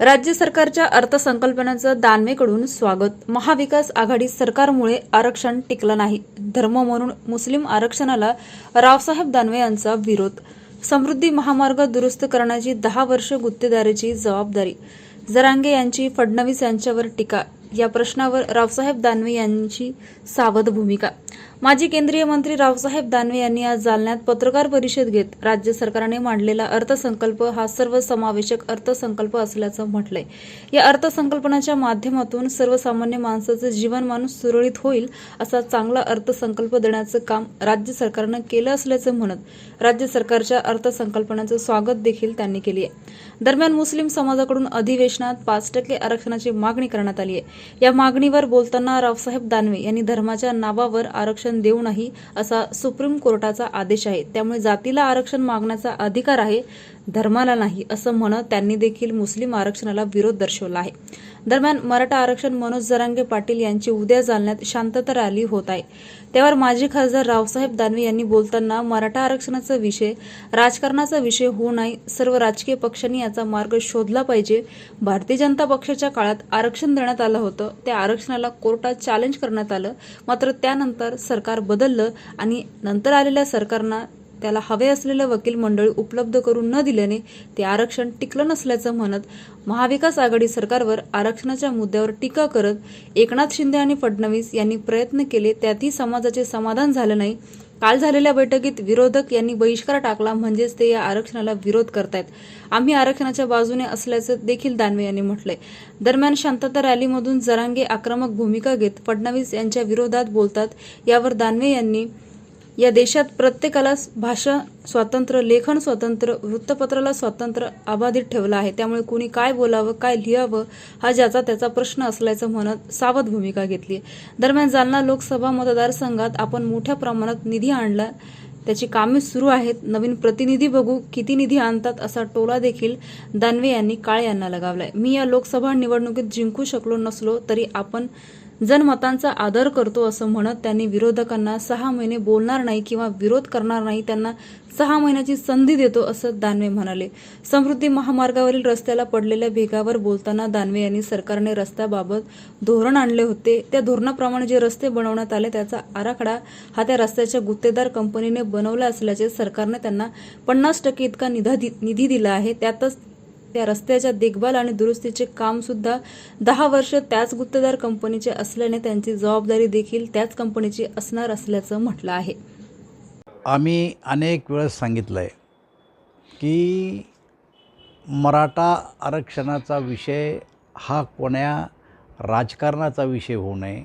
राज्य सरकारच्या अर्थसंकल्पनाचं दानवेकडून स्वागत. महाविकास आघाडी सरकारमुळे आरक्षण टिकलं नाही. धर्म म्हणून मुस्लिम आरक्षणाला रावसाहेब दानवे यांचा विरोध. समृद्धी महामार्ग दुरुस्त करण्याची दहा वर्ष गुत्तेदारीची जबाबदारी. जरांगे यांची फडणवीस यांच्यावर टीका. या प्रश्नावर रावसाहेब दानवे यांची सावध भूमिका. माजी केंद्रीय मंत्री रावसाहेब दानवे यांनी आज जालन्यात पत्रकार परिषद घेत राज्य सरकारने मांडलेला अर्थसंकल्प हा सर्वसमावेशक अर्थसंकल्प असल्याचं म्हटलंय. या अर्थसंकल्पनाच्या माध्यमातून सर्वसामान्य माणसाचं जीवनमान सुरळीत होईल असा चांगला अर्थसंकल्प देण्याचं काम राज्य सरकारनं केलं असल्याचं म्हणत राज्य सरकारच्या अर्थसंकल्पनाचं स्वागत देखील त्यांनी केली आहे. दरम्यान मुस्लिम समाजाकडून अधिवेशनात पाच टक्के आरक्षणाची मागणी करण्यात आली आहे. या मागणीवर बोलताना रावसाहेब दानवे यांनी धर्माच्या नावावर आरक्षण देऊ नाही असा सुप्रीम कोर्टाचा आदेश आहे. त्यामुळे जातीला आरक्षण मागण्याचा अधिकार आहे धर्माला नाही असं म्हणत त्यांनी देखील मुस्लिम आरक्षणाला विरोध दर्शवला आहे. दरम्यान मराठा आरक्षण मनोज जरांगे पाटील यांची उद्या जालन्यात शांतता रॅली होत आहे. त्यावर माजी खासदार रावसाहेब दानवे यांनी बोलताना मराठा आरक्षणाचा विषय राजकारणाचा विषय होऊ नये सर्व राजकीय पक्षांनी याचा मार्ग शोधला पाहिजे. भारतीय जनता पक्षाच्या काळात आरक्षण देण्यात आलं होतं त्या आरक्षणाला कोर्टात चॅलेंज करण्यात आलं मात्र त्यानंतर सरकार बदललं आणि नंतर आलेल्या सरकारनं त्याला हवे असलेलं वकील मंडळी उपलब्ध करून न दिल्याने ते आरक्षण टिकलं नसल्याचं म्हणत महाविकास आघाडी सरकारवर आरक्षणाच्या मुद्द्यावर टीका करत एकनाथ शिंदे आणि फडणवीस यांनी प्रयत्न केले त्यातही समाजाचे समाधान झालं नाही. काल झालेल्या बैठकीत विरोधक यांनी बहिष्कार टाकला म्हणजेच ते या आरक्षणाला विरोध करतायत. आम्ही आरक्षणाच्या बाजूने असल्याचं देखील दानवे यांनी म्हटलंय. दरम्यान शांतता रॅलीमधून जरांगे आक्रमक भूमिका घेत फडणवीस यांच्या विरोधात बोलतात यावर दानवे यांनी या देशात प्रत्येकाला भाषा स्वातंत्र्य लेखन स्वातंत्र्य वृत्तपत्राला स्वातंत्र्य अबाधित ठेवलं आहे. त्यामुळे कुणी काय बोलावं काय लिहावं हा ज्याचा त्याचा प्रश्न असल्याचं म्हणत सावध भूमिका घेतली दरम्यान जालना लोकसभा मतदारसंघात आपण मोठ्या प्रमाणात निधी आणला. त्याची कामे सुरू आहेत. नवीन प्रतिनिधी बघू किती निधी आणतात असा टोला देखील दानवे यांनी काळे यांना लगावलाय. मी या लोकसभा निवडणुकीत जिंकू शकलो नसलो तरी आपण जनमतांचा आदर करतो असं म्हणत त्यांनी विरोधकांना सहा महिने बोलणार नाही किंवा विरोध करणार नाही त्यांना सहा महिन्याची संधी देतो असं दानवे म्हणाले. समृद्धी महामार्गावरील रस्त्याला पडलेल्या भेगावर बोलताना दानवे यांनी सरकारने रस्त्याबाबत धोरण आणले होते. त्या धोरणाप्रमाणे जे रस्ते बनवण्यात आले त्याचा आराखडा हा त्या रस्त्याच्या गुत्तेदार कंपनीने बनवला असल्याचे सरकारने त्यांना पन्नास टक्के इतका निधी निधी दिला आहे. त्यातच त्या रस्त्याच्या देखभाल आणि दुरुस्तीचे काम सुद्धा दहा वर्ष त्याच गुत्तेदार कंपनीचे असल्याने त्यांची जबाबदारी देखील त्याच कंपनीची असणार असल्याचं म्हटलं आहे. आम्ही अनेक वेळेस सांगितलं आहे की मराठा आरक्षणाचा विषय हा कोण्या राजकारणाचा विषय होऊ नये.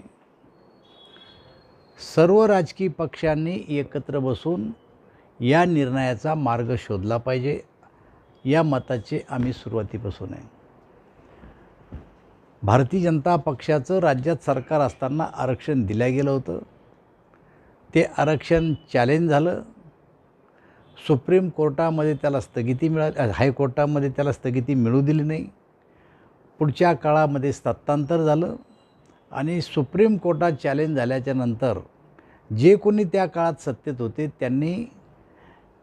सर्व राजकीय पक्षांनी एकत्र बसून या निर्णयाचा मार्ग शोधला पाहिजे. या मताचे आम्ही सुरुवातीपासून आहे. भारतीय जनता पक्षाचं राज्यात सरकार असताना आरक्षण दिलं गेलं होतं. ते आरक्षण चॅलेंज झालं. सुप्रीम कोर्टामध्ये त्याला स्थगिती मिळाली हायकोर्टामध्ये त्याला स्थगिती मिळू दिली नाही. पुढच्या काळामध्ये सत्तांतर झालं. आणि सुप्रीम कोर्टात चॅलेंज झाल्याच्यानंतर जे कोणी त्या काळात सत्तेत होते त्यांनी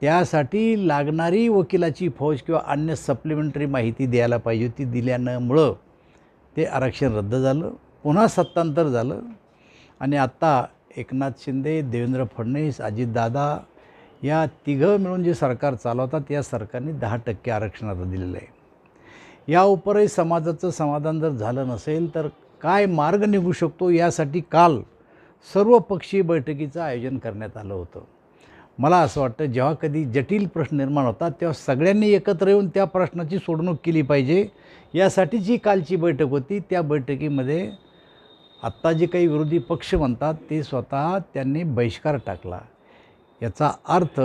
त्यासाठी लागणारी वकिलाची फौज किंवा अन्य सप्लिमेंटरी माहिती द्यायला पाहिजे ती दिल्यानंमुळं ते आरक्षण रद्द झालं. पुन्हा सत्तांतर झालं. आणि आत्ता एकनाथ शिंदे देवेंद्र फडणवीस अजितदादा या तिघं मिळून जे सरकार चालवतात या सरकारने दहा टक्के आरक्षण आता दिलेलं आहे. या उपरही समाजाचं समाधान जर झालं नसेल तर काय मार्ग निघू शकतो? यासाठी काल सर्व पक्षीय बैठकीचं आयोजन करण्यात आलं होतं. मला असं वाटतं जेव्हा कधी जटिल प्रश्न निर्माण होतात तेव्हा सगळ्यांनी एकत्र येऊन त्या प्रश्नाची सोडवणूक केली पाहिजे. यासाठी जी कालची बैठक होती. त्या बैठकीमध्ये आत्ता जे काही विरोधी पक्ष म्हणतात ते स्वतः त्यांनी बहिष्कार टाकला. याचा अर्थ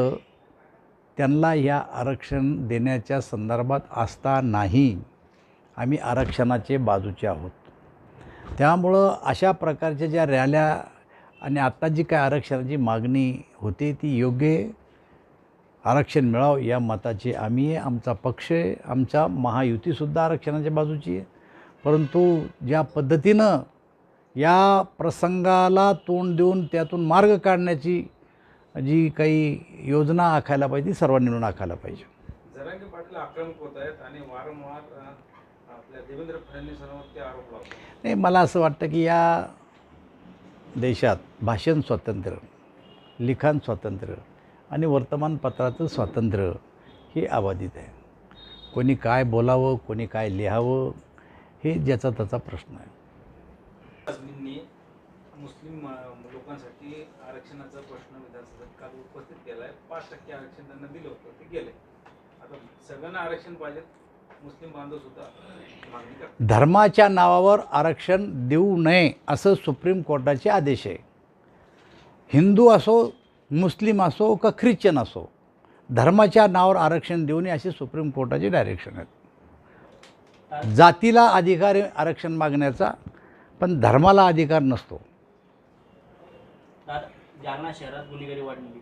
त्यांना या आरक्षण देण्याच्या संदर्भात आस्था नाही. आम्ही आरक्षणाचे बाजूचे आहोत. त्यामुळं अशा प्रकारच्या ज्या रॅल्या आणि आत्ता जी काय आरक्षणाची मागणी होती ती योग्य आरक्षण मिळावं या मताचे आम्ही आहे. आमचा पक्ष आहे. आमचा महायुतीसुद्धा आरक्षणाच्या बाजूची आहे. परंतु ज्या पद्धतीनं या प्रसंगाला तोंड देऊन त्यातून मार्ग काढण्याची जी काही योजना आखायला पाहिजे ती सर्वांनी मिळून आखायला पाहिजे. जरांगे पाटील आक्रमक होत आहेत आणि वारंवार अ, आपल्या देवेंद्र फडणवीसांवर ते आरोप लावतात. नाही मला असं वाटतं की या देशात भाषण स्वातंत्र्य लिखाण स्वातंत्र्य आणि वर्तमानपत्राचं स्वातंत्र्य हे अबाधित आहे. कोणी काय बोलावं कोणी काय लिहावं हे ज्याचा त्याचा प्रश्न आहे. मुस्लिम लोकांसाठी आरक्षणाचा प्रश्न विधानसभेत काल उपस्थित केला आहे पाच टक्के आरक्षण त्यांना दिलं होतं ते गेले. आता सगळ्यांना आरक्षण पाहिजे मुस्लिम बांधव सुद्धा मागणी करतात. धर्माच्या नावावर आरक्षण देऊ नये असं सुप्रीम कोर्टाचे आदेश आहे. हिंदू असो मुस्लिम असो का ख्रिश्चन असो धर्माच्या नावावर आरक्षण देऊ नये असे सुप्रीम कोर्टाचे डायरेक्शन आहेत. जातीला अधिकार आहे आरक्षण मागण्याचा पण धर्माला अधिकार नसतो. दादा जालना शहरात गुन्हेगारी वाढलेली